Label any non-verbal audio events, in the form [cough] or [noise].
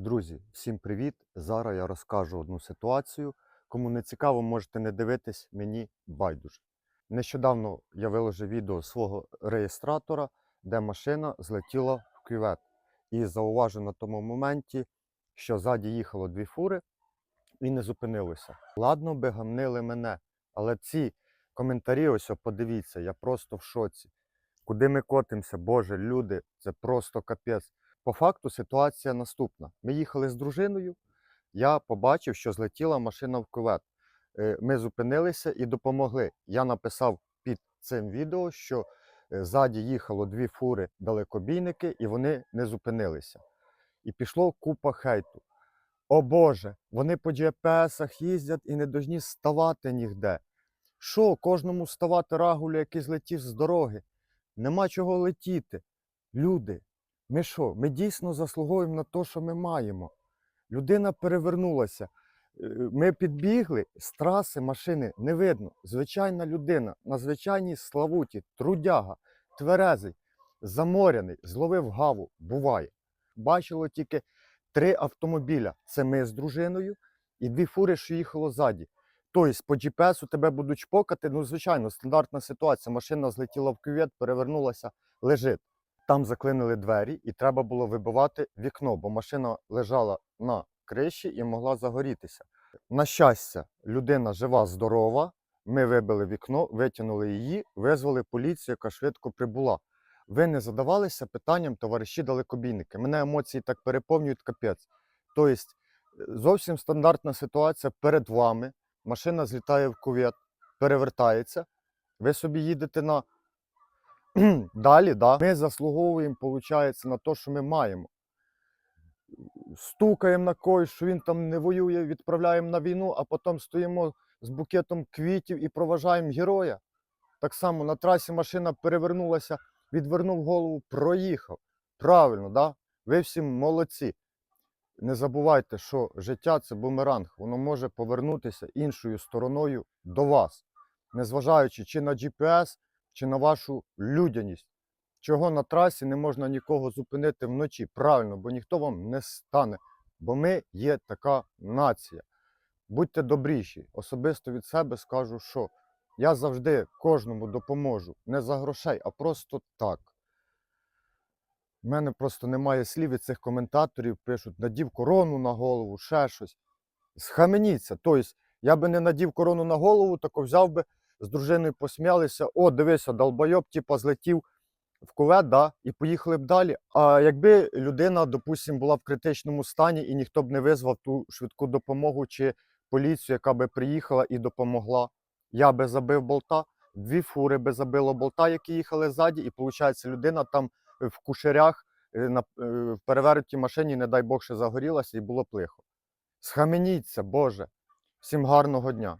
Друзі, всім привіт! Зараз я розкажу одну ситуацію. Кому не цікаво, можете не дивитись, мені байдуже. Нещодавно я виложив відео свого реєстратора, де машина злетіла в кювет. І зауважив на тому моменті, що ззаді їхало дві фури і не зупинилося. Ладно би гамнили мене, але ці коментарі, ось подивіться, я просто в шоці. Куди ми котимося, Боже, люди, це просто капець. По факту ситуація наступна. Ми їхали з дружиною, я побачив, що злетіла машина в кювет. Ми зупинилися і допомогли. Я написав під цим відео, що е, ззаді їхало дві фури далекобійники, і вони не зупинилися. І пішло купа хейту. О Боже, вони по GPS їздять і не должні ставати нігде. Що, кожному ставати рагулю, який злетів з дороги? Нема чого летіти. Люди, ми що? Ми дійсно заслуговуємо на те, що ми маємо. Людина перевернулася. Е, Ми підбігли, з траси машини не видно. Звичайна людина на звичайній славуті, трудяга, тверезий, заморяний, зловив гаву. Буває. Бачило тільки три автомобіля. Це ми з дружиною і дві фури, що їхало ззаді. Тобто по GPS тебе будуть чпокати. Ну, звичайно, стандартна ситуація. Машина злетіла в кювет, перевернулася, лежить. Там заклинили двері, і треба було вибивати вікно, бо машина лежала на криші і могла загорітися. На щастя, людина жива, здорова. Ми вибили вікно, витягнули її, визвали поліцію, яка швидко прибула. Ви не задавалися питанням, товариші далекобійники. Мене емоції так переповнюють капець. Тобто, е, зовсім стандартна ситуація перед вами. Машина злітає в кувет, перевертається. Ви собі їдете на [clears throat] далі, да? ми заслуговуємо, виходить, на те, що ми маємо. Стукаємо на когось, що він там не воює, відправляємо на війну, а потім стоїмо з букетом квітів і проважаємо героя. Так само на трасі машина перевернулася, відвернув голову, проїхав. Правильно, да? ви всі молодці. Не забувайте, що життя це бумеранг, воно може повернутися іншою стороною до вас, незважаючи чи на GPS, чи на вашу людяність. Чого на трасі не можна нікого зупинити вночі? Правильно, бо ніхто вам не стане. Бо ми є така нація. Будьте добріші. Особисто від себе скажу, що я завжди кожному допоможу. Не за грошей, а просто так. У мене просто немає слів від цих коментаторів, пишуть, надів корону на голову, ще щось. Схаменіться. Тобто, я би не надів корону на голову, тако взяв би, з дружиною посміялися, о, дивися, долбойоб, типа, злетів в кувет, да, і поїхали б далі. А якби людина, допустимо, була в критичному стані і ніхто б не визвав ту швидку допомогу чи поліцію, яка би приїхала і допомогла, я би забив болта, дві фури би забило болта, які їхали ззаді, і виходить, людина там в кушерях е, на е, в перевернутій машині, не дай Бог, ще загорілася, і було б лихо. Схаменіться, Боже. Всім гарного дня.